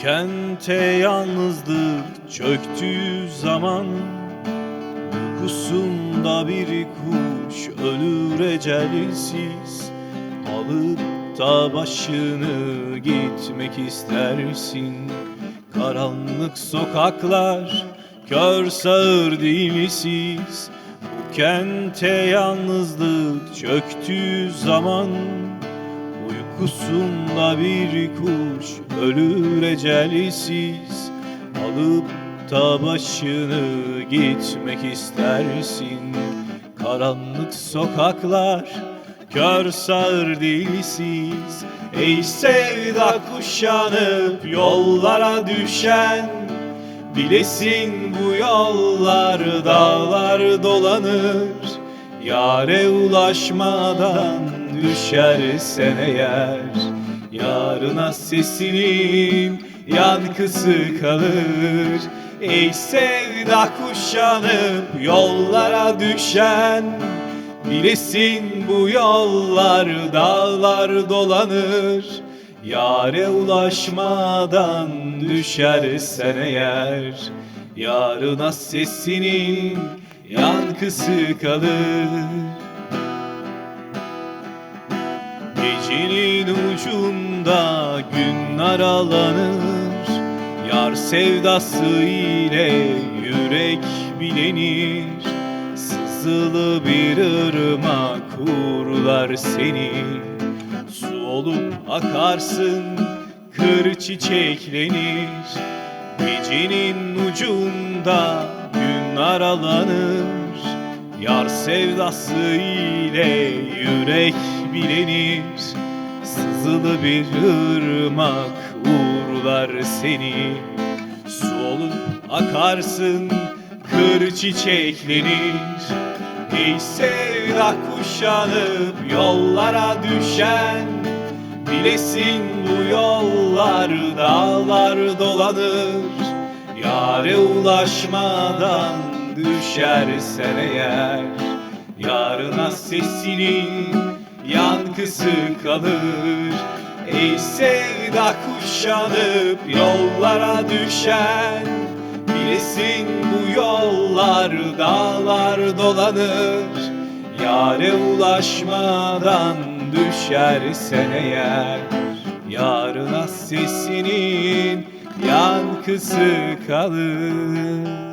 Kente yalnızlık çöktüğü zaman. Uykusunda bir kuş ölür ecelsiz. Alıp da başını gitmek istersin. Karanlık sokaklar kör sağır dilsiz. Bu kente yalnızlık çöktüğü zaman Uykusunda bir kuş ölür ecelsiz Alıp da başını gitmek istersin. Karanlık sokaklar kör sağır dilsiz. Ey sevda kuşanıp yollara düşen Bilesin bu yollar dağlar dolanır. Yare ulaşmadan düşersen eğer Yarına sesinin yankısı kalır. Ey sevda kuşanıp yollara düşen Bilesin bu yollar dağlar dolanır. Yare ulaşmadan düşersen eğer Yarına sesinin yankısı kalır Gecenin ucunda gün aralanır Yar sevdası ile yürek bilenir. Sızılı bir ırmak uğurlar seni. Su olup akarsın kır çiçeklenir. Gecenin ucunda gün aralanır Yar sevdası ile yürek bilenir. Sızılı bir ırmak uğurlar seni. Su olup akarsın kır çiçeklenir. Ey sevda kuşanıp yollara düşen Bilesin bu yollar dağlar dolanır. Yare ulaşmadan düşersen eğer Yarına sesinin yankısı kalır. Ey sevda kuşanıp yollara düşen Bilesin bu yollar dağlar dolanır. Yare ulaşmadan düşersen eğer Yarına sesinin yankısı kalır